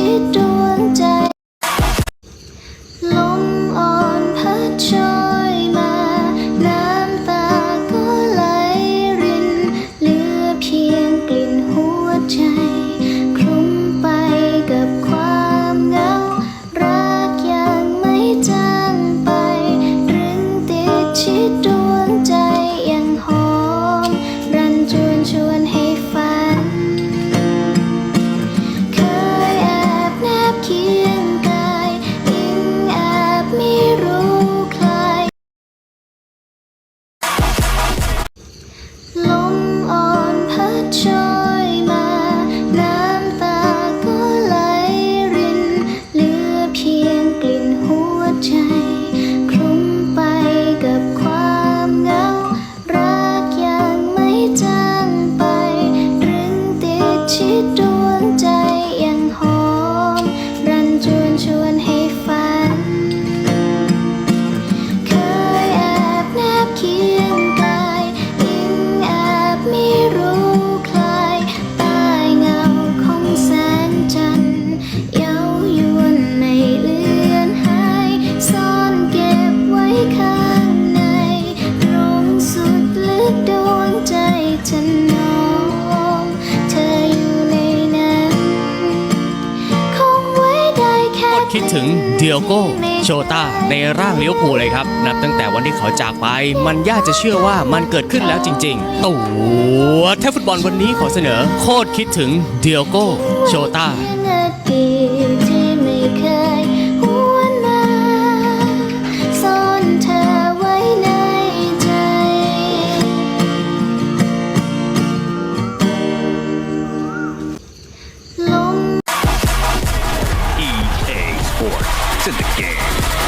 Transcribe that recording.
ชิดดวงใจ ลมอ่อนพัดโชยมา น้ำตาก็ไหลริน เหลือเพียงกลิ่นหัวใจ คลุ้มไปกับความเหงา รักยังไม่จางไปตรึงติดชิดดวง หัวใจคลุมไปกับความเหงารักยังไม่จางไปตรึงติดชิดดวงใจ คิดถึงเดียโก้โชตาในร่างเลี้ยวผูเลยครับ นับตั้งแต่วันที่เขาจากไป มันยากจะเชื่อว่ามันเกิดขึ้นแล้วจริงๆ ตัวแทฟุตบอลวันนี้ขอเสนอ โคตรคิดถึงเดียโก้โชตา EA Sports. It's in the game.